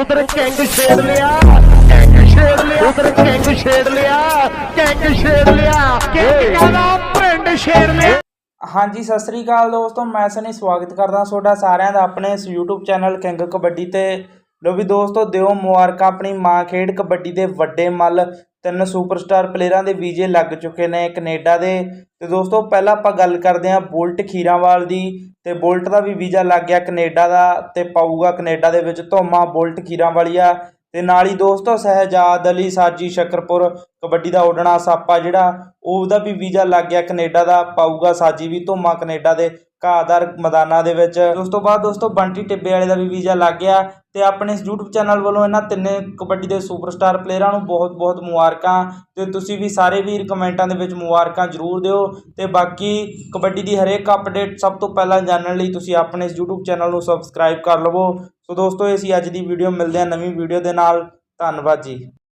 ਉਧਰ ਕਿੰਗ ਛੇੜ ਲਿਆ। ਕਿੰਗ ਛੇੜ ਲਿਆ। ਉਧਰ ਕਿੰਗ ਛੇੜ ਲਿਆ। ਕਿੰਗ ਛੇੜ ਲਿਆ। ਕਿੰਗ ਕਹਿੰਦਾ ਪਿੰਡ ਛੇੜ ਲਿਆ। ਹਾਂਜੀ ਸਤਿ ਸ੍ਰੀ ਅਕਾਲ ਦੋਸਤੋ। ਮੈਂ ਸਨੀ ਸਵਾਗਤ ਕਰਦਾ ਤੁਹਾਡਾ ਸਾਰਿਆਂ ਦਾ ਆਪਣੇ ਇਸ YouTube ਚੈਨਲ ਕਿੰਗ ਕਬੱਡੀ ਤੇ। ਲੋ ਵੀ ਦੋਸਤੋ, ਦਿਓ ਮੁਬਾਰਕਾਂ, ਆਪਣੀ ਮਾਂ ਖੇਡ ਕਬੱਡੀ ਦੇ ਵੱਡੇ ਮੱਲ। ਤਿੰਨ ਸੁਪਰਸਟਾਰ ਪਲੇਅਰਾਂ ਦੇ ਵੀਜ਼ੇ ਲੱਗ ਚੁੱਕੇ ਨੇ ਕੈਨੇਡਾ ਦੇ। ਤੇ ਦੋਸਤੋ, ਪਹਿਲਾਂ ਆਪਾਂ ਗੱਲ ਕਰਦੇ ਹਾਂ ਬੁਲਟ ਖੀਰਾਵਾਲ ਦੀ। ਤੇ ਬੁਲਟ ਦਾ ਵੀ ਵੀਜ਼ਾ ਲੱਗ ਗਿਆ ਕੈਨੇਡਾ ਦਾ ਤੇ ਪਾਊਗਾ ਕੈਨੇਡਾ ਦੇ ਵਿੱਚ। ਧੋਮਾ ਬੁਲਟ ਖੀਰਾਵਾਲੀਆ। ਤੇ ਨਾਲ ਹੀ ਦੋਸਤੋ ਸਹਿਜਾਦ ਅਲੀ ਸਾਜੀ ਸ਼ਕਰਪੁਰ, ਕਬੱਡੀ ਦਾ ਉੱਡਣਾ ਸਾਪਾ ਜਿਹੜਾ ਉਹਦਾ ਵੀ ਵੀਜ਼ਾ ਲੱਗ ਗਿਆ ਕੈਨੇਡਾ ਦਾ, ਪਾਊਗਾ ਸਾਜੀ ਵੀ ਧੋਮਾ ਕੈਨੇਡਾ ਦੇ ਘਾਹਦਾਰ ਮੈਦਾਨਾਂ ਦੇ ਵਿੱਚ। ਉਸ ਤੋਂ ਬਾਅਦ ਦੋਸਤੋ ਬੰਟੀ ਟਿੱਬੇ ਵਾਲੇ ਦਾ ਵੀ ਵੀਜ਼ਾ ਲੱਗ ਗਿਆ ਤੇ ਆਪਣੇ ਇਸ YouTube ਚੈਨਲ ਵੱਲੋਂ ਇਹਨਾਂ ਤਿੰਨੇ ਕਬੱਡੀ ਦੇ ਸੁਪਰਸਟਾਰ ਪਲੇਅਰਾਂ ਨੂੰ ਬਹੁਤ-ਬਹੁਤ ਮੁਬਾਰਕਾਂ ਤੇ ਤੁਸੀਂ ਵੀ ਸਾਰੇ ਵੀਰ ਕਮੈਂਟਾਂ ਦੇ ਵਿੱਚ ਮੁਬਾਰਕਾਂ ਜ਼ਰੂਰ ਦਿਓ ਤੇ ਬਾਕੀ ਕਬੱਡੀ ਦੀ ਹਰੇਕ ਅਪਡੇਟ ਸਭ ਤੋਂ ਪਹਿਲਾਂ ਜਾਣਨ ਲਈ ਤੁਸੀਂ ਆਪਣੇ ਇਸ YouTube ਚੈਨਲ ਨੂੰ ਸਬਸਕ੍ਰਾਈਬ ਕਰ ਲਵੋ ਸੋ ਦੋਸਤੋ, ਇਹ ਸੀ ਅੱਜ ਦੀ ਵੀਡੀਓ ਮਿਲਦੇ ਹਾਂ ਨਵੀਂ ਵੀਡੀਓ ਦੇ ਨਾਲ। ਧੰਨਵਾਦ ਜੀ।